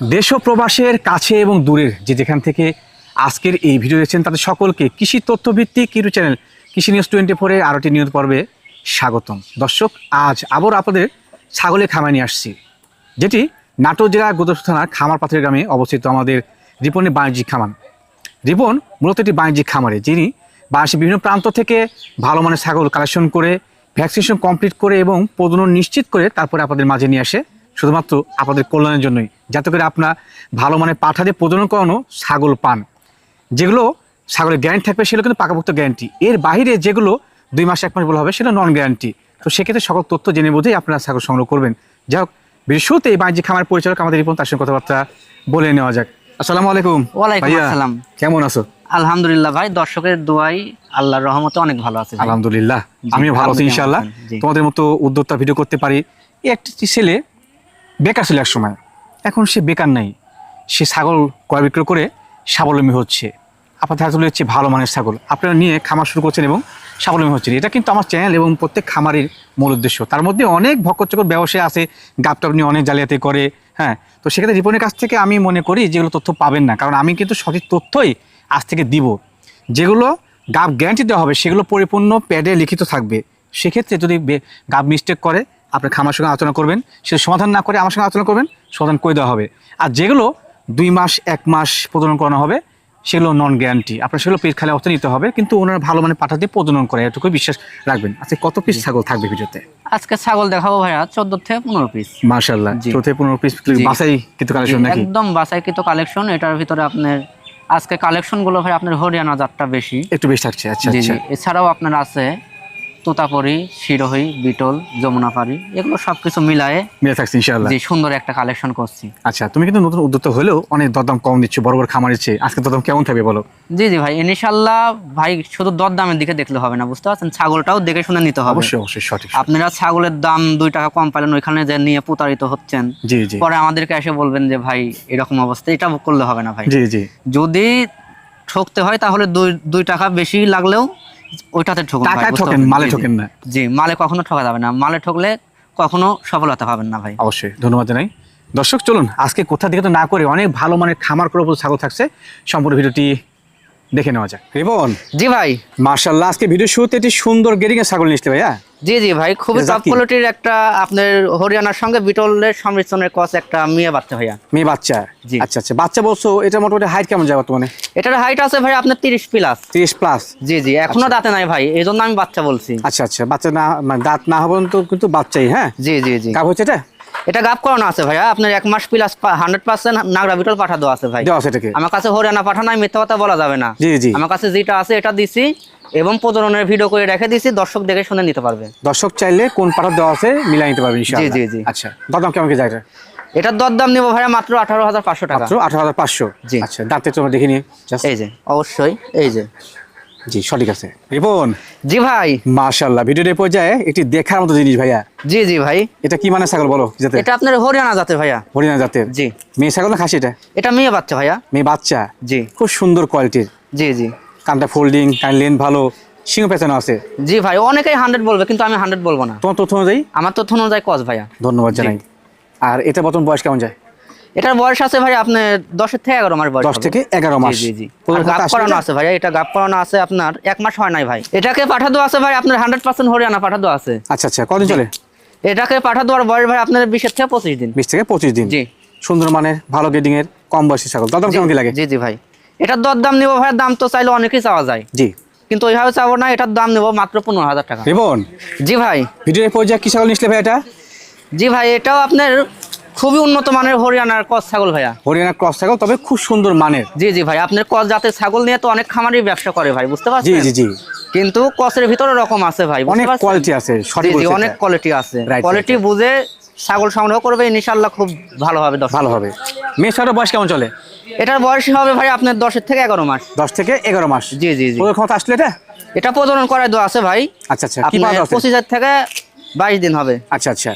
দেশ ও প্রবাসের কাছে এবং দূরের যে যেখান থেকে আজকের এই ভিডিও দেখছেন তাদের সকলকে কৃষি তথ্যভিত্তিক ইউটিউব চ্যানেল কৃষি নিউজ টোয়েন্টি ফোরে আরোটি নিউজ পর্বে স্বাগতম। দর্শক, আজ আবার আপনাদের ছাগলের খামার নিয়ে আসছি, যেটি নাটোর জেলা গোদর থানার খামার পাথরের গ্রামে অবস্থিত আমাদের রিপনের বাণিজ্যিক খামার। রিপন মূলত একটি বাণিজ্যিক খামারে, যিনি বাংলাদেশের বিভিন্ন প্রান্ত থেকে ভালো মানের ছাগল কালেকশন করে ভ্যাকসিনেশন কমপ্লিট করে এবং প্রজনন নিশ্চিত করে তারপরে আপনাদের মাঝে নিয়ে আসে। শুধুমাত্র আপনাদের কল্যাণের জন্যই। যাতে করে আপনার ভালো মানের পাঠা দিয়ে প্রজনন করানো ছাগল পান। যেগুলো ছাগলের গ্যারান্টি থাকবে সেগুলো কিন্তু পাকাপোক্ত গ্যারান্টি এর বাইরে যেগুলো দুই মাস এক মাস বলা হবে সেটা নন গ্যারান্টি তো সেক্ষেত্রে সকল তথ্য জেনে বুঝেই আপনারা ছাগল সংগ্রহ করবেন। যাই হোক শুরুতে এই বাণিজ্যিক খামার পরিচালক আমাদের রিপন তার সঙ্গে কথাবার্তা বলে নেওয়া যাক। আসসালামু আলাইকুম। ওয়ালাইকুম আসসালাম। কেমন আছো? আলহামদুলিল্লাহ ভাই দর্শকের দোয়াই আল্লাহর রহমতে অনেক ভালো আছে আলহামদুলিল্লাহ। জি, আমিও ভালো আছি ইনশাআল্লাহ। তোমাদের মতো উদ্যোক্তা ভিডিও করতে পারি। একটি ছেলে বেকার ছিল এক সময় এখন সে বেকার নাই। সে ছাগল ক্রয় বিক্রয় করে স্বাবলম্বী হচ্ছে। আপনাদের হাতে হচ্ছে ভালো মানের ছাগল। আপনারা নিয়ে খামার শুরু করছেন এবং স্বাবলম্বী হচ্ছেন। এটা কিন্তু আমার চ্যানেল এবং প্রত্যেক খামারের মূল উদ্দেশ্য। তার মধ্যে অনেক ভক্কচকর ব্যবসায় আছে গাপটাপ নিয়ে অনেক জালিয়াতি করে হ্যাঁ। তো সেক্ষেত্রে রিপনের কাছ থেকে আমি মনে করি যেগুলো তথ্য পাবেন না। কারণ আমি কিন্তু সঠিক তথ্যই আজ থেকে দিব। যেগুলো গাপ গ্যারান্টি দেওয়া হবে, সেগুলো পরিপূর্ণ প্যাডে লিখিত থাকবে। সেক্ষেত্রে যদি গাপ মিস্টেক করে আপনার খামার সঙ্গে আলোচনা করবেন সেটা সমাধান না করে আমার সঙ্গে আলোচনা করবেন সমাধান করে দেওয়া হবে। আর যেগুলো দুই মাস এক মাস প্রজনন করানো হবে সেগুলো নন গ্যারান্টি আপনার সেগুলো পেট খালি অর্থ নিতে হবে কিন্তু ওনারা ভালো মানে পাঠা দিয়ে প্রজনন করে এটুকুই বিশ্বাস রাখবেন। আচ্ছা কত পিস ছাগল থাকবে ভিডিওতে? আজকে ছাগল দেখাবো ভাইয়া চোদ্দ থেকে পনেরো পিস মার্শাল্লাহ জি। চৌথে পনেরো পিস। বাসাই কিন্তু কালেকশন নাকি? একদম বাসাইকৃত কালেকশন এটার ভিতরে আপনার আজকে কালেকশনগুলো ভাই আপনার হরিয়ানা জাতটা বেশি। একটু বেশি থাকছে আচ্ছা আচ্ছা। এছাড়াও আপনার আছে তোতাপরি শিরোহী বিটল যমুনাপাড়ি এগুলো সবকিছু মিলায়ে মিলে থাকছে ইনশাআল্লাহ। যে সুন্দর একটা কালেকশন করছি। আচ্ছা তুমি কিন্তু নতুন উদ্যোক্তা হলেও অনেক দরদাম কম দিচ্ছ বড় বড় খামার দিচ্ছে। আজকে দরদাম কেমন থাকবে বলো? জি জি ভাই ইনশাল্লাহ ভাই শুধু দর দামের দিকে দেখলে হবে না বুঝতে পারছেন? ছাগলটাও দেখে শুনে নিতে হবে। অবশ্যই অবশ্যই সঠিক। আপনারা ছাগলের দাম দুই টাকা কম পাইলেন ওইখানে যে নিয়ে প্রতারিত হচ্ছেন জি জি। পরে আমাদেরকে এসে বলবেন যে ভাই এরকম অবস্থা এটা করলে হবে না ভাই। জি জি। যদি ঠকতে হয় তাহলে দুই দুই টাকা বেশি লাগলেও ওইটাতে ঠকুন টাকায় ঠকেন, মালে। ঠকেন না। জি মালে কখনো ঠকা যাবে না। মালে ঠকলে কখনো সফলতা পাবেন না ভাই। অবশ্যই ধন্যবাদ জানাই। দর্শক চলুন আজকে কোথা থেকে তো না করে অনেক ভালো মানের খামার করার উপর ছাগল থাকছে। সম্পূর্ণ ভিডিওটি দেখে নেওয়া যাক। রিবন। জি ভাই। মার্শাল্লাহ আজকে ভিডিও শুরুতে একটি সুন্দর গেরিং এর ছাগল নিয়ে ভাইয়া। জি জি ভাই খুবই টপ কোয়ালিটির একটা আপনার হরিয়ানার সঙ্গে বিটলের সংমিশ্রণের কস একটা মেয়ে বাচ্চা ভাইয়া। মেয়ে বাচ্চা? জি। আচ্ছা আচ্ছা বাচ্চা বলছো এটা মোটামুটি হাইট কেমন যায় বর্তমানে? এটার হাইট আছে ভাই আপনার তিরিশ প্লাস তিরিশ প্লাস জি জি এখনও দাঁতে নাই ভাই এই জন্য আমি বাচ্চা বলছি। আচ্ছা আচ্ছা বাচ্চা না মানে দাঁত না হবে তো কিন্তু বাচ্চাই হ্যাঁ? জি জি জি। কাপ হচ্ছে এটা? এটা গাপ করানো আছে ভাইয়া। আপনার এক মাস প্লাস হান্ড্রেড পার্সেন্ট নাগরা বিটল পাঠা দেওয়া আছে ভাই। আমার কাছে হরিয়ানা পাঠা নাই মিথ্যা কথা বলা যাবে না। জি জি। আমার কাছে যেটা আছে এটা দিছি এবং প্রজননের ভিডিও করে রেখে দিছি দর্শক দেখে শুনে নিতে পারবে। দর্শক চাইলে কোন পাঠা দেওয়া আছে মিলাই নিতে পারবে ইনশাআল্লাহ। জি, জি। আচ্ছা কেমন কি যায় এটা এটার দরদাম নেব ভাইয়া মাত্র আঠারো হাজার পাঁচশো টাকা। আঠারো হাজার পাঁচশো। জি। আচ্ছা দাঁতে তোমরা দেখে নিয়ে এই যে অবশ্যই এই যে। জি সঠিক আছে। রিপন? জি ভাই। মাশাল্লাহ ভিডিওর পর্যায়ে একটি দেখার মতো জিনিস ভাইয়া। জি জি ভাই। এটা কি মানে ছাগল বলো যাতে এটা আপনার হরিয়ানা জাতের ভাইয়া। হরিয়ানা জাতের। জি। মেয়ে ছাগল না খাসি এটা? এটা মেয়ে বাচ্চা ভাইয়া। মেয়ে বাচ্চা? জি। খুব সুন্দর কোয়ালিটির জি জি। কানটা ফোল্ডিং কান লেন ভালো সিংহ পেছানো আছে। জি ভাই অনেকেই হান্ড্রেড বলবে কিন্তু আমি হান্ড্রেড বলব না। তোমার তথ্য অনুযায়ী? আমার তথ্য অনুযায়ী কস ভাইয়া। ধন্যবাদ জানাই। আর এটা বর্তমান বয়স কেমন যায়? এটার বয়স আছে ভাই আপনার দশের থেকে এগারো মাস বয়স দশ থেকে এগারো মাস। জি গাপ করানো আছে ভাইয়া এটা গাপ করানো আছে আপনার এক মাস হয় নাই ভাই। এটাকে পাঠা দেওয়া আছে ভাই আপনার হান্ড্রেড পার্সেন্ট হরিয়ানা পাঠা দেওয়া আছে। আচ্ছা আচ্ছা কদিন চলে? এটাকে পাঠা দেওয়ার বয়স ভাই আপনার বিশের থেকে পঁচিশ দিন। বিশ থেকে পঁচিশ দিন। জি। সুন্দর মানের ভালো গেডিং এর কম বয়সী ছাগল। দাম কেমন কি লাগে? জি জি ভাই। এটার দর দাম নিবো ভাই দাম তো চাইলে অনেকেই চাওয়া যায়। জি। কিন্তু ওইভাবে চাবো না এটার দাম নেব মাত্র পনেরো হাজার টাকা। রিবন? জি ভাই। ভিডিওর পর্যায়ে কি ছাগল নিসলে ভাই এটা? জি ভাই এটাও আপনার খুবই উন্নত মানের হরিয়ানার কস ছাগল ভাইয়া। হরিয়ানা ক্রস ছাগল তবে খুব সুন্দর মানের। জি জি ভাই আপনার কস জাতের ছাগল নিয়ে তো অনেক খামারই ব্যবসা করে ভাই বুঝতে পারছেন? জি জি। কিন্তু কসের ভিতরে রকম আছে ভাই অনেক কোয়ালিটি আছে সঠিক অনেক কোয়ালিটি আছে। কোয়ালিটি বুঝে ছাগল সংগ্রহ করবে ইনশাল্লাহ খুব ভালো হবে ভালো হবে। ছাগলের বয়স কেমন চলে? এটার বয়স হবে ভাই আপনার দশের থেকে এগারো মাস। দশ থেকে এগারো মাস। জি জি জি। ক্ষমতা আসলে এটা? এটা প্রজনন করায় দেওয়া আছে ভাই। আচ্ছা আচ্ছা। কি পাওয়া আছে পঁচিশ হাজার থেকে বাইশ দিন হবে। আচ্ছা আচ্ছা।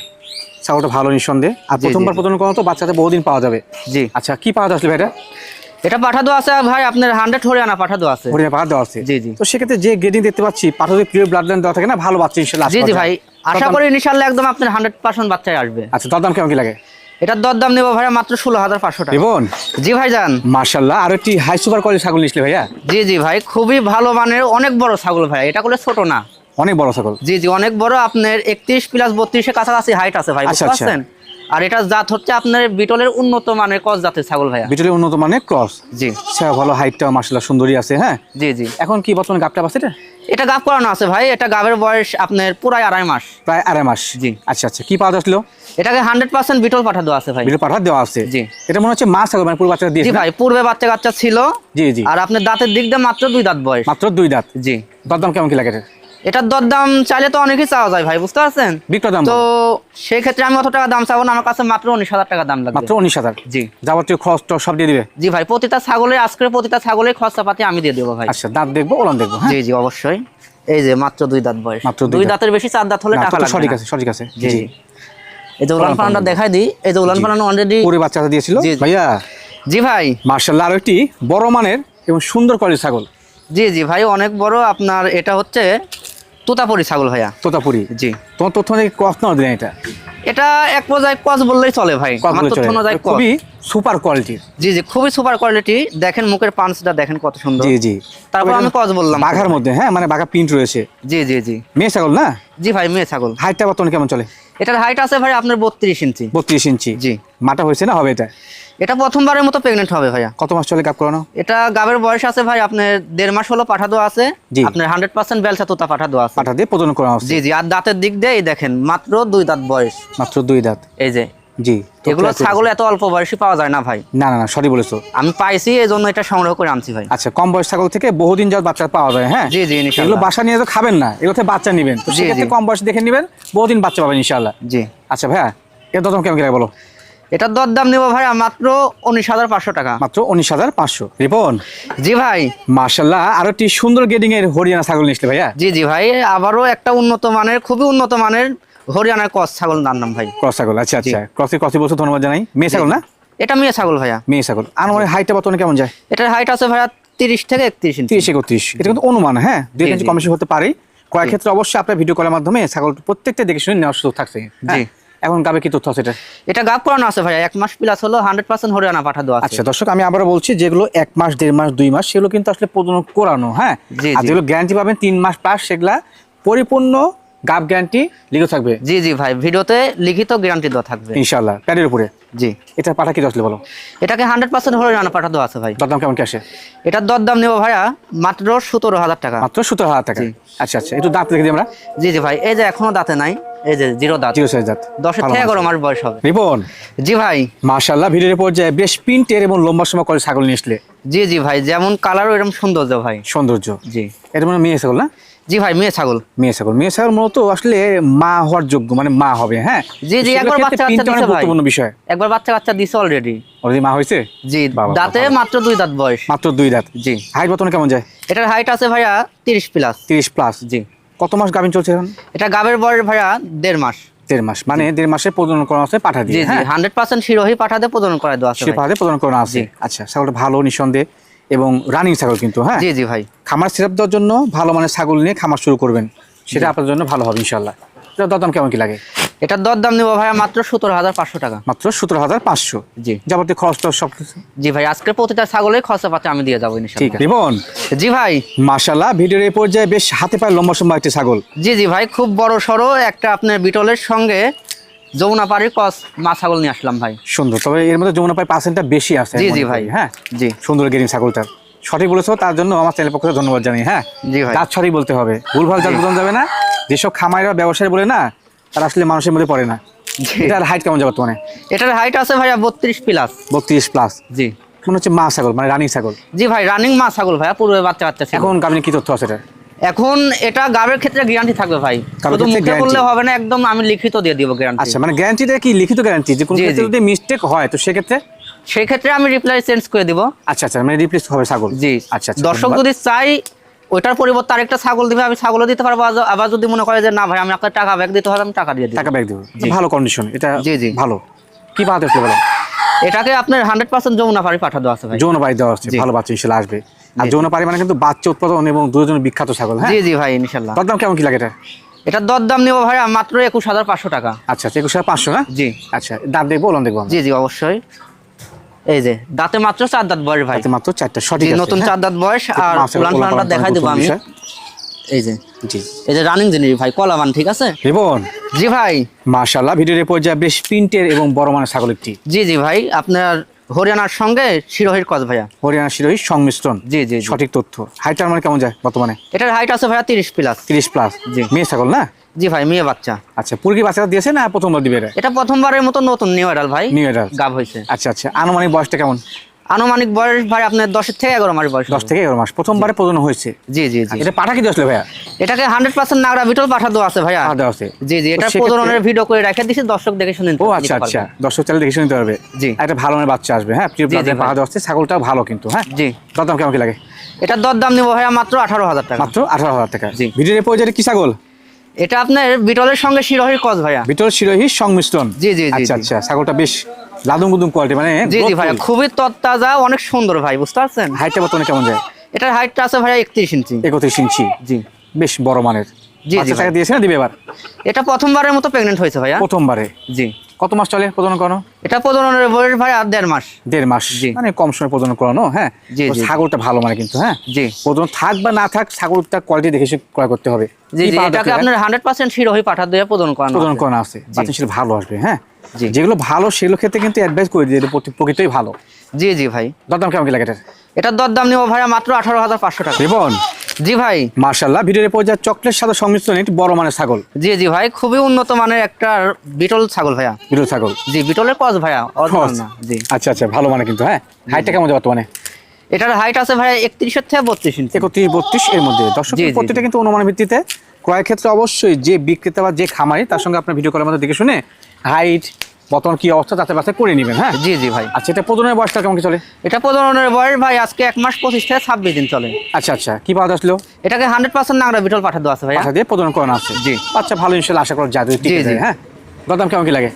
ছাগলটা ভালো নিঃসন্দেহে। আর প্রথমবার জি। প্রজনন করানো তো বাচ্চাদের বহুদিন পাওয়া যাবে। জি। আচ্ছা কি পাওয়া যাচ্ছে ভাই এটা? পাঠা দেওয়া আছে ভাই আপনার হান্ড্রেড হরিয়ানা পাঠা দেওয়া আছে। হরিয়ানা পাহাড় দেওয়া আছে। জি, জি। তো সেক্ষেত্রে যে গ্রেডিং দেখতে পাচ্ছি পাঠাতে ক্লিয়ার ব্লাড লাইন দেওয়া থাকে না ভালো বাচ্চা ইনশাল্লাহ জি জি ভাই। আশা করি ইনশাল্লাহ একদম আপনার হান্ড্রেড পার্সেন্ট বাচ্চাই আসবে। আচ্ছা দরদাম কেমন কি লাগে? এটার দরদাম নেব ভাইয়া মাত্র ষোলো হাজার পাঁচশো টাকা। জি ভাই যান মার্শাল্লাহ আর একটি হাই সুপার কোয়ালিটি ছাগল নিয়েছিলে ভাইয়া? জি জি ভাই খুবই ভালো মানের অনেক বড় ছাগল ভাই এটা করলে ছোট না। অনেক বড় ছাগল জি জি অনেক বড়। আপনার একত্রিশ প্লাস বত্রিশের কাছাকাছি হাইট আছে ভাই আচ্ছা, বুঝতে আচ্ছা। পারছেন? আর এটা জাত হচ্ছে আপনার বিটলের উন্নত মানের কস জাতের ছাগল ভাইয়া। বিটলের উন্নত মানের ক্রস জি। সে ভালো হাইটটা মার্শাল্লাহ সুন্দরী আছে হ্যাঁ? জি জি। এখন কি বর্তমানে গাপটা আছে এটা? এটা গাব করানো আছে ভাই এটা গাবের বয়স আপনার পুরাই আড়াই মাস। প্রায় আড়াই মাস? জি। আচ্ছা আচ্ছা কি পাওয়া যাচ্ছিল? এটাকে হান্ড্রেড পার্সেন্ট বিটল পাঠা দেওয়া আছে ভাই। বিটল পাঠা দেওয়া আছে? জি। এটা মনে হচ্ছে মা ছাগল মানে পূর্ব বাচ্চা দিয়েছে? ভাই পূর্বে বাচ্চা কাচ্চা ছিল। জি জি। আর আপনার দাঁতের দিক দিয়ে মাত্র দুই দাঁত বয়স। মাত্র দুই দাঁত? জি। দরদাম কেমন কি লাগে এটার? দরদাম চাইলে তো অনেকই চাওয়া যায় ভাই বুঝতে পারছেন? বিক্রয় দাম তো সেই ক্ষেত্রে আমি অত টাকা দাম চাবো না আমার কাছে মাত্র উনিশ হাজার টাকা দাম লাগবে। মাত্র উনিশ হাজার? জি। যাবতীয় খরচ সব দিয়ে দিবে? জি ভাই প্রতিটা ছাগলের আজকের প্রতিটা ছাগলের খরচা পাতি আমি দিয়ে দেবো ভাই। আচ্ছা দাঁত দেখব ওলান দেখব হ্যাঁ? জি জি অবশ্যই। এই যে মাত্র দুই দাঁত বয়স। মাত্র দুই দাঁতের বেশি চার দাঁত হলে টাকা সঠিক আছে সঠিক আছে। জি এই যে উলান উলান দেখাই দিই। এই যে উলান পালান অলরেডি পুরো বাচ্চাটা দিয়েছিল। ভাইয়া। জি ভাই। মার্শাল্লাহ আরও একটি বড় মানের এবং সুন্দর কোয়ালিটির ছাগল। জি জি ভাই অনেক বড়। আপনার এটা হচ্ছে তুতাপুরি ছাগল ভাইয়া। তোতাপুরি? জি। তোমার তথ্য থেকে কস নাও দিলেন এটা? এটা এক পর্যায়ে কস বললেই চলে ভাই। আমার তথ্য। অনুযায়ী। খুবই সুপার কোয়ালিটি জি জি খুবই সুপার কোয়ালিটি দেখেন মুখের পাঞ্চটা দেখেন কত সুন্দর। জি জি। তারপর আমি কস বললাম। বাঘার মধ্যে হ্যাঁ মানে বাঘা প্রিন্ট রয়েছে। জি জি জি। মেয়ে ছাগল না? জি ভাই মেয়ে ছাগল। হাইটটা বর্তমানে কেমন চলে? এটার হাইট আছে ভাই আপনার বত্রিশ ইঞ্চি। বত্রিশ ইঞ্চি। জি। মাটা হয়েছে না? হবে এটা? এটা প্রথমবারের মতো প্রেগনেন্ট হবে ভাইয়া। কত মাস চলে গাব করানো? এটা গাবের বয়স আছে ভাই আপনার দেড় মাস হলো পাঠা দেওয়া আছে। আপনার হান্ড্রেড পার্সেন্ট বেলসা তোতা পাঠা দেওয়া আছে। পাঠা দিয়ে প্রজন করা জি জি। আর দাঁতের দিক দিয়ে এই দেখেন মাত্র দুই দাঁত বয়স। মাত্র দুই দাঁত। এই যে জি এগুলো ছাগল এত অল্প বয়সী পাওয়া যায় না ভাই। না না না সরি বলেছ। আমি পাইছি এই জন্য এটা সংগ্রহ করে আনছি ভাই। আচ্ছা কম বয়স ছাগল থেকে বহুদিন যাওয়ার বাচ্চা পাওয়া যায় হ্যাঁ? জি জি এগুলো বাসা নিয়ে তো খাবেন না এগুলো থেকে বাচ্চা নেবেন। তো সেক্ষেত্রে কম বয়স দেখে নেবেন বহুদিন বাচ্চা পাবেন ইনশাআল্লাহ। জি। আচ্ছা ভাইয়া এর দাম কেমন লাগে বলো? এটার দরদাম নেব ভাই মাত্র উনিশ হাজার পাঁচশো টাকা। মাত্র উনিশ হাজার পাঁচশো। রিপন? জি ভাই। মার্শাল্লাহ আরও একটি সুন্দর গেডিং এর হরিয়ানা ছাগল নিয়েছিল ভাইয়া। জি জি ভাই আবারও একটা উন্নত মানের খুবই উন্নত মানের হরিয়ানার কস ছাগল নাম ভাই। ক্রস ছাগল আচ্ছা আচ্ছা। ক্রসে ক্রসে বলছো ধন্যবাদ জানাই। মেয়ে ছাগল না? এটা মেয়ে ছাগল ভাইয়া। মেয়ে ছাগল। আনুমানিক হাইটটা বর্তমানে কেমন যায়? এটার হাইট আছে ভাইয়া তিরিশ থেকে একত্রিশ ইঞ্চি তিরিশ একত্রিশ। এটা কিন্তু অনুমান হ্যাঁ? দুই ইঞ্চি। কমিশন হতে পারে। কয়েক ক্ষেত্রে অবশ্যই আপনার ভিডিও কলের মাধ্যমে ছাগল প্রত্যেকটা দেখে শুনে নেওয়ার সুযোগ থাকছে। হ্যাঁ? জি। এখন গাবে কি তথ্য আছে এটা? এটা গাব করানো আছে ভাইয়া। এক মাস প্লাস হলো হান্ড্রেড পার্সেন্ট হরিয়ানা পাঠা দেওয়া আচ্ছা দর্শক আমি আবারও বলছি যেগুলো এক মাস দেড় মাস দুই মাস সেগুলো কিন্তু আসলে প্রজনন করানো হ্যাঁ? আর যেগুলো গ্যারান্টি পাবেন তিন মাস প্লাস সেগুলা পরিপূর্ণ গাব গ্যারান্টি লিখে থাকবে? জি জি ভাই ভিডিওতে লিখিত গ্যারান্টি দেওয়া থাকবে। ইনশাল্লাহ প্যাডের উপরে? জি। এটা পাঠা কি আসলে বলো? এটাকে হান্ড্রেড পার্সেন্ট হরিয়ানা পাঠা দেওয়া আছে ভাই। দরদাম কেমন কি আসে? এটার দরদাম নেব ভাইয়া মাত্র সতেরো হাজার টাকা। মাত্র সতেরো হাজার টাকা। আচ্ছা আচ্ছা একটু দাঁত দেখে দিই আমরা। জি জি ভাই এই যে এখনও দাঁতে নাই এই যে জিরো দাঁত। জিরো সাইজ দাঁত। ভালো থেকে। এগারো মাস বয়স হবে। রিপন? জি ভাই। মাশাল্লাহ ভিডিওর পর্যায়ে বেশ প্রিন্টের এবং লম্বা সময় করে ছাগল নিয়ে আসলে। জি জি ভাই যেমন কালারও এরকম সৌন্দর্য ভাই। সৌন্দর্য। জি। এটা মানে মেয়ে ছাগল না? জি ভাই মেয়ে ছাগল। মেয়ে ছাগল। মেয়ে ছাগল মূলত আসলে মা হওয়ার যোগ্য মানে মা হবে হ্যাঁ? জি, জি, একবার বাচ্চা অনেক দিছে ভাই। গুরুত্বপূর্ণ বিষয়। একবার বাচ্চা কাচ্চা দিছে অলরেডি অলরেডি মা হয়েছে? জি দাঁতে মাত্র দুই দাঁত বয়স। মাত্র দুই দাঁত। জি। হাইট বর্তমানে কেমন যায়? এটার হাইট আছে ভাইয়া তিরিশ প্লাস তিরিশ প্লাস জি। কত মাস গাভিন চলছে এখন? এটা গাবের বয়স ভাইয়া দেড় মাস। দেড় মাস মানে দেড় মাসে প্রজনন করা আছে পাঠা দিয়ে হ্যাঁ? হান্ড্রেড পার্সেন্ট শিরোহী পাঠাতে প্রদান করে দেওয়া আছে সে প্রজনন করা আছে। আচ্ছা ছাগলটা ভালো নিঃসন্দেহে। এবং রানিং ছাগল কিন্তু হ্যাঁ? জি জি ভাই। খামার সেরাপ দেওয়ার জন্য ভালো মানের ছাগল নিয়ে খামার শুরু করবেন। সেটা আপনার জন্য ভালো হবে ইনশাল্লাহ এটা দরদাম কেমন কি লাগে? এটার দরদাম নেব ভাইয়া মাত্র সতেরো হাজার পাঁচশো টাকা। মাত্র সতেরো হাজার পাঁচশো। জি। যাবতীয় খরচ টরচ সব জি ভাই আজকে প্রতিটা ছাগলের খরচা পাতে আমি দিয়ে যাব ঠিক আছে রিবন। জি ভাই। মাশাল্লাহ ভিডিওর এই পর্যায়ে বেশ হাতে পায়ে লম্বা সম্ভব একটি ছাগল। জি জি ভাই খুব বড় সড়ো একটা আপনার বিটলের সঙ্গে যমুনা পাড়ির কস মা ছাগল নিয়ে আসলাম ভাই। সুন্দর তবে এর মধ্যে যমুনা পাই পার্সেন্টটা বেশি আছে জি, জি ভাই। হ্যাঁ? জি। সুন্দর গেরিং ছাগলটা। সঠিক বলেছ তার জন্য আমার চ্যানেল পক্ষ থেকে ধন্যবাদ জানাই হ্যাঁ? জি ভাই। দাঁত সঠিক বলতে হবে ভুলভাল জাত বোঝানো যাবে না। যেসব খামারিরা ব্যবসায়ী বলে না তারা আসলে মানুষের মধ্যে পড়ে না। এটার হাইট কেমন যাবে বর্তমানে? এটার হাইট আছে ভাইয়া বত্রিশ প্লাস বত্রিশ প্লাস জি। মনে হচ্ছে মা ছাগল মানে রানী ছাগল। জি ভাই রানিং মা ছাগল ভাইয়া পূর্বে বাচ্চা বাচ্চা এখন গাভিনী কি তথ্য আছে এটা এখন এটা গাবের ক্ষেত্রে গ্যারান্টি থাকবে ভাই। শুধু মুখে বললে হবে না একদম আমি লিখিত দিয়ে দিব গ্যারান্টি আচ্ছা মানে গ্যারান্টিটা কি? লিখিত গ্যারান্টি যে কোনো ক্ষেত্রে যদি মিস্টেক হয় তো সেক্ষেত্রে? সেই ক্ষেত্রে আমি রিপ্লাই চেঞ্জ করে দিব। আচ্ছা আচ্ছা মানে রিপ্লেস হবে ছাগল। জি। আচ্ছা আচ্ছা দর্শক যদি চাই ওইটার পরিবর্তে আরেকটা ছাগল দিবে আমি ছাগলও দিতে পারব। আবার যদি মনে করে যে না ভাই আমি আপনার টাকা ব্যাগ দিতে হবে আমি টাকা দিয়ে দিই টাকা ব্যাগ দিব। ভালো কন্ডিশন এটা জি, জি। ভালো। কি আসলে বলো? এটাকে আপনার হান্ড্রেড পার্সেন্ট যমুনা পাড়ি পাঠা দেওয়া আছে ভাই। যৌন বাড়ি দেওয়া জি। ভালো বাচ্চা ইনশাল্লাহ আসবে। আর যৌন পাড়ি মানে কিন্তু বাচ্চা উৎপাদন এবং দুধের জন্য বিখ্যাত ছাগল হ্যাঁ? জি জি ভাই ইনশাল্লাহ। তার দাম কেমন কি লাগে এটা? এটা দর দাম নিবো ভাইয়া মাত্র একুশ হাজার পাঁচশো টাকা। আচ্ছা আচ্ছা একুশ হাজার পাঁচশো না জি। আচ্ছা দাঁত দেখব ওলন দেখব জি জি অবশ্যই। এই যে দাঁতে মাত্র চার দাঁত বয়স ভাই। মাত্র চারটা সঠিক আছে, নতুন হ্যাঁ? চার দাঁত বয়স আর উলান পালানটা দেখাই দেবো আমি। এই যে জি। এই যে রানিং জিনিস ভাই কলাবান ঠিক আছে? রিবন? জি ভাই। মাশাল্লাহ ভিডিওর পর্যায়ে বেশ প্রিন্টের এবং বড় মানের ছাগল একটি। জি জি ভাই আপনার হরিয়ানার সঙ্গে শিরোহির কস ভাইয়া? হরিয়ানা শিরোহির সংমিশ্রণ। জি জি জি। সঠিক তথ্য। হাইটার মানে কেমন যায় বর্তমানে? এটার হাইট আছে ভাইয়া তিরিশ প্লাস তিরিশ প্লাস জি। মেয়ে ছাগল না? জি ভাই মেয়ে বাচ্চা। আচ্ছা পুরকি বাচ্চা দিয়েছে না প্রথমবার দিবে এটা এটা প্রথমবারের মতো নতুন নিউ এডাল ভাই। নিউ এডাল গাব হয়েছে। আচ্ছা আচ্ছা। আনুমানিক বয়সটা কেমন? আনুমানিক বয়স ভাই আপনার দশের থেকে এগারো মাস বয়স দশ থেকে এগারো মাস প্রথমবারে প্রজন হয়েছে। জি জি জি। এটা পাঠা কি দিয়েছিল ভাইয়া? এটাকে হান্ড্রেড পার্সেন্ট নাগরা বিটল পাঠা দেওয়া আছে ভাইয়া। দেওয়া আছে। জি জি এটা প্রজননের ভিডিও করে রেখে দিছি দর্শক দেখে শুনে ও আচ্ছা আচ্ছা। দর্শক চ্যানেল দেখে শুনতে পারবে। জি। একটা ভালো মানের বাচ্চা আসবে হ্যাঁ? প্রিয় ভাই। পাঠা দেওয়া আছে ছাগলটাও ভালো কিন্তু হ্যাঁ? জি। দাম কেমন কি লাগে? এটার দর দাম নিবো ভাইয়া মাত্র আঠারো হাজার টাকা। মাত্র আঠারো হাজার টাকা। জি। ভিডিওর পর্যায়ে কি ছাগল? এটা আপনার বিটলের সঙ্গে শিরোহির কস ভাইয়া। বিটল শিরোহী সংমিশ্রণ। জি, জি, জি, আচ্ছা জি। আচ্ছা ছাগলটা বেশ লাদুম গুদুম কোয়ালিটি মানে জি জি ভাইয়া খুবই তত্তাজা অনেক সুন্দর ভাই বুঝতে পারছেন? হাইটটা বর্তমানে কেমন যায়? এটার হাইটটা আছে ভাইয়া একত্রিশ ইঞ্চি। একত্রিশ ইঞ্চি জি। বেশ বড় মানের। জি, জি টাকা দিয়েছে না দিবে এবার? এটা প্রথমবারের মতো প্রেগনেন্ট হয়েছে ভাইয়া। প্রথমবারে। জি। কত মাস চলে প্রজনন করানো? এটা প্রজননের বয়স ভাই আর দেড় মাস। দেড় মাস। মানে কম সময় প্রজনন করানো হ্যাঁ? জি, ছাগলটা ভালো মানে কিন্তু হ্যাঁ? জি। প্রজনন থাক বা না থাক ছাগলটা কোয়ালিটি দেখে সে ক্রয় করতে হবে। জি পাওয়া এটাকে আপনার হান্ড্রেড পার্সেন্ট শিরোহি পাঠা দিয়ে করানো প্রজনন করানো আছে। বাচ্চা ভালো আসবে হ্যাঁ? যেগুলো ভালো সেগুলো ক্ষেত্রে কিন্তু অ্যাডভাইস করে দিয়ে প্রকৃতই ভালো। জি জি ভাই। দরদাম কেমন কি লাগে এটার? এটার দর দাম নিবো ভাইয়া মাত্র আঠারো হাজার পাঁচশো টাকা। রিবন? জি ভাই। মার্শাল্লাহ ভিডিওর পর্যায়ে চকলেট সাদা সংমিশ্রণ একটি বড় মানের ছাগল। জি জি ভাই খুবই উন্নত মানের একটা বিটল ছাগল ভাইয়া। বিরল ছাগল। জি বিটলের কস ভাইয়া জি। আচ্ছা আচ্ছা ভালো মানে কিন্তু হ্যাঁ? হাইটটা কেমন বর্তমানে? এটার হাইট আছে ভাইয়া একত্রিশের থেকে বত্রিশ ইঞ্চি। একত্রিশ বত্রিশ এর মধ্যে। দর্শক প্রত্যেকটা কিন্তু অনুমানের ভিত্তিতে ক্রয়ের ক্ষেত্রে অবশ্যই যে বিক্রেতা বা যে খামারি তার সঙ্গে আপনার ভিডিও কলের মধ্যে দেখে শুনে হাইট বর্তমান কি অবস্থা তাতে বাসে করে নেবেন হ্যাঁ? জি জি ভাই। আচ্ছা এটা প্রজনের বয়সটা কেমন কি চলে? এটা প্রজননের বয়স ভাই আজকে এক মাস পঁচিশ থেকে ছাব্বিশ দিন চলে। আচ্ছা আচ্ছা কি পাওয়া আসলো এটাকে হান্ড্রেড পার্সেন্ট নাগরা বিটল পাঠা দেওয়া আছে ভাই আচ্ছা দিয়ে প্রজনন করানো আছে। জি। আচ্ছা ভালো ইনশাল্লাহ আশা করা যায় জি, জি। হ্যাঁ? দরদাম কেমন কি লাগে?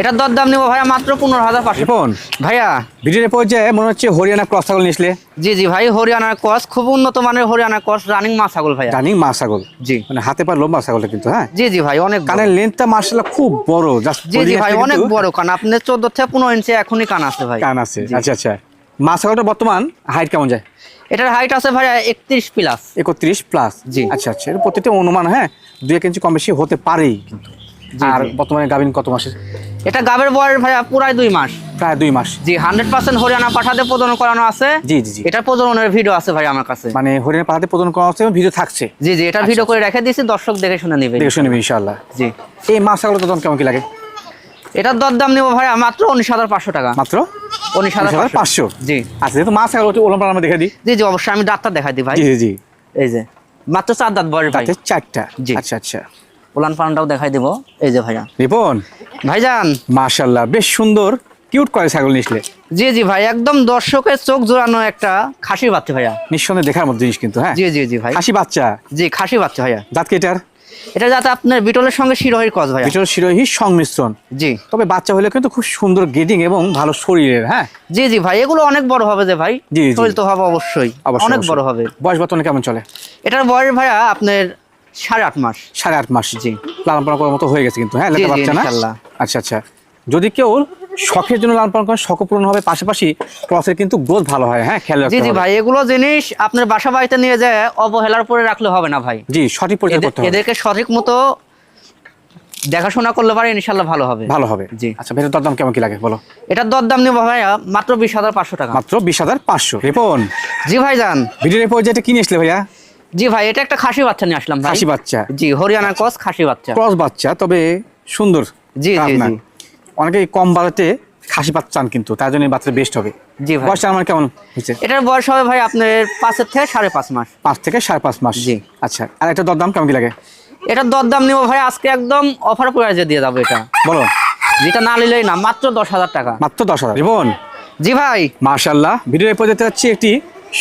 এটার দর দাম নিবো ভাইয়া মাত্র পনেরো হাজার পাঁচশো। রিপন? ভাইয়া। ভিডিওর পর্যায়ে মনে হচ্ছে হরিয়ানা ক্রস ছাগল নিয়েছিলে? জি জি ভাই হরিয়ানার কস খুব উন্নত মানের হরিয়ানার কস রানিং মা ছাগল ভাইয়া। রানিং মা ছাগল? জি। মানে হাতে পার লম্বা ছাগলটা কিন্তু হ্যাঁ? জি জি ভাই অনেক কানের লেন্থটা মার্শাল্লাহ খুব বড় জাস্ট জি জি ভাই অনেক বড় কান আপনার চোদ্দ থেকে পনেরো ইঞ্চি এখনই কান আছে ভাই। কান আছে। আচ্ছা আচ্ছা। মা ছাগলটা বর্তমান হাইট কেমন যায়? এটার হাইট আছে ভাইয়া একত্রিশ প্লাস একত্রিশ প্লাস জি। আচ্ছা আচ্ছা। এর প্রত্যেকটা অনুমান হ্যাঁ দুই এক ইঞ্চি কম বেশি হতে পারেই কিন্তু। আর বর্তমানে গাভিন কত মাসের? এটা গাবের বয়স ভাইয়া পুরাই দুই মাস। প্রায় দুই মাস। জি হান্ড্রেড পার্সেন্ট হরিয়ানা পাঠাতে প্রজনন করানো আছে। জি জি এটা প্রজননের ভিডিও আছে ভাই আমার কাছে। মানে হরিয়ানা পাহাড়ে প্রদান করা হচ্ছে ভিডিও থাকছে। জি জি এটা ভিডিও করে রেখে দিয়েছি দর্শক দেখে শুনে নিবে। দেখে শুনবি ইনশাআল্লাহ। জি। এই মা ছাগলটা দাম কেমন কি লাগে? এটার দর দাম নেব ভাইয়া মাত্র উনিশ হাজার পাঁচশো টাকা। মাত্র? উনিশ হাজার পাঁচশো। জি। আচ্ছা যেহেতু মা ছাগল ওটি ওলম্পার আমরা দেখে দিই। জি জি অবশ্যই আমি ডাক্তার দেখাই দিই ভাই। জি জি জি। এই যে মাত্র চার দাঁত বয়স ভাই। চারটা। জি। আচ্ছা আচ্ছা। উলান পালানটাও দেখাই দেবো। এই যে ভাইয়া। রিপন? ভাইজান। মাশাল্লাহ বেশ সুন্দর কিউট করে ছাগল নিসলে জি জি ভাই একদম দর্শকের চোখ জোড়ানো একটা খাসি বাচ্চা ভাইয়া। নিঃসন্দেহে দেখার মতো জিনিস কিন্তু হ্যাঁ? জি জি জি ভাই। হাসি বাচ্চা? জি খাসি বাচ্চা ভাইয়া। দাঁত কেটার এটা যাতে আপনার বিটলের সঙ্গে শিরোহির ভাইয়া। ভিতর শিরোহী সংমিশ্রণ। জি। তবে বাচ্চা হলে কিন্তু খুব সুন্দর গেডিং এবং ভালো শরীরের হ্যাঁ? জি জি ভাই এগুলো অনেক বড় হবে যে ভাই। জি। শরীর তো হবে অবশ্যই। অবশ্যই অনেক বড় হবে। বয়স বর্তমানে কেমন চলে? এটার বয়স ভাইয়া আপনার সাড়ে আট মাস। সাড়ে আট মাস জি। লালন পালন করার মতো হয়ে গেছে কিন্তু হ্যাঁ লেখা বাচ্চা না? আচ্ছা আচ্ছা। যদি কেউ শখের জন্য লালন পালন করেন শখ পূরণ হবে পাশাপাশি ক্রসের কিন্তু গ্রোথ ভালো হয় হ্যাঁ খেয়াল জি জি ভাই এগুলো জিনিস আপনার বাসা বাড়িতে নিয়ে যায় অবহেলার পরে রাখলে হবে না ভাই। জি সঠিক পরিচয় করতে হবে। এদেরকে সঠিক মতো দেখাশোনা করলে পারে ইনশাল্লাহ ভালো হবে। ভালো হবে। জি। আচ্ছা ভেতর দরদাম কেমন কি লাগে বলো? এটার দর দাম নেব ভাইয়া মাত্র বিশ হাজার পাঁচশো টাকা। মাত্র বিশ হাজার পাঁচশো। রিপন। জি ভাই যান ভিডিওর পর্যায়ে কি নিয়েছিলে ভাইয়া? জি ভাই এটা একটা খাসি বাচ্চা নিয়ে আসলাম ভাই। খাসি বাচ্চা। জি হরিয়ানা কস খাসি বাচ্চা। ক্রস বাচ্চা তবে সুন্দর জি, জি। অনেকেই কম বাজাতে খাসি বাচ্চা চান কিন্তু তার জন্য বাচ্চা বেস্ট হবে। জি ভাই। বয়সটা আমার কেমন হয়েছে? এটার বয়স হবে ভাই আপনার পাঁচের থেকে সাড়ে পাঁচ মাস। পাঁচ থেকে সাড়ে পাঁচ মাস। জি। আচ্ছা আর একটা দরদাম কেমন কি লাগে? এটার দর দাম নেব ভাই আজকে একদম অফার প্রাইজে দিয়ে যাব এটা। বলো। যেটা না নিলেই না মাত্র দশ হাজার টাকা। মাত্র দশ হাজার। রিবন। জি ভাই। মার্শাল্লাহ ভিডিওর পর্যায়ে যাচ্ছি একটি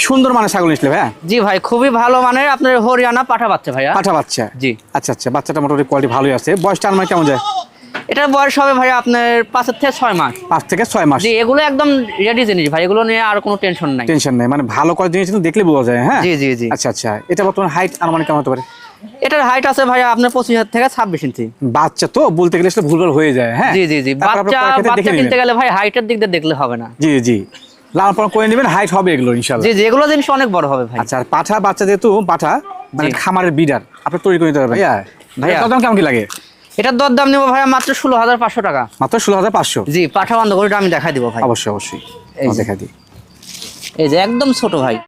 সুন্দর মানে ছাগল নিয়েছিলে ভাইয়া জি ভাই খুবই ভালো মানের। আপনার হরিয়ানা পাঠা বাচ্চা ভাইয়া। পাঠা বাচ্চা? জি। আচ্ছা আচ্ছা বাচ্চাটা মোটামুটি কোয়ালিটি ভালোই আছে। বয়সটা আমার কেমন যায়? এটার বয়স হবে ভাই আপনার পাঁচের থেকে ছয় মাস। পাঁচ থেকে ছয় মাস। জি এগুলো একদম রেডি জিনিস ভাই এগুলো নিয়ে আর কোনো টেনশন নাই। টেনশন নেই মানে ভালো কোয়ালিটি জিনিস কিন্তু দেখলে বোঝা যায় হ্যাঁ? জি জি জি। আচ্ছা আচ্ছা এটা বর্তমানে হাইট আনুমানিক কেমন হতে পারে? এটার হাইট আছে ভাই আপনার পঁচিশ হাজার থেকে ছাব্বিশ ইঞ্চি। বাচ্চা তো বলতে গেলে ভুলভাল হয়ে যায় হ্যাঁ? জি জি জি বাচ্চা বাচ্চা কিনতে গেলে ভাই হাইটের দিক দিয়ে দেখলে হবে না। জি জি। লালন পালন করে নেবেন হাইট হবে এগুলো ইনশাল্লাহ জি জি এগুলো জিনিস অনেক বড় হবে ভাই। আচ্ছা আর পাঠা বাচ্চা যেহেতু পাঠা মানে খামারের বিডার আপনি তৈরি করে নিতে পারবেন। ভাইয়া ভাইয়া। দাম কেমন কি লাগে? এটার দর দাম নেব ভাই মাত্র ষোলো হাজার পাঁচশো টাকা। মাত্র ষোলো হাজার পাঁচশো? জি পাঠা বন্ধ করে আমি দেখাই দিব ভাই। অবশ্যই অবশ্যই। এই যে। দেখা দিই। এই যে একদম ছোট ভাই।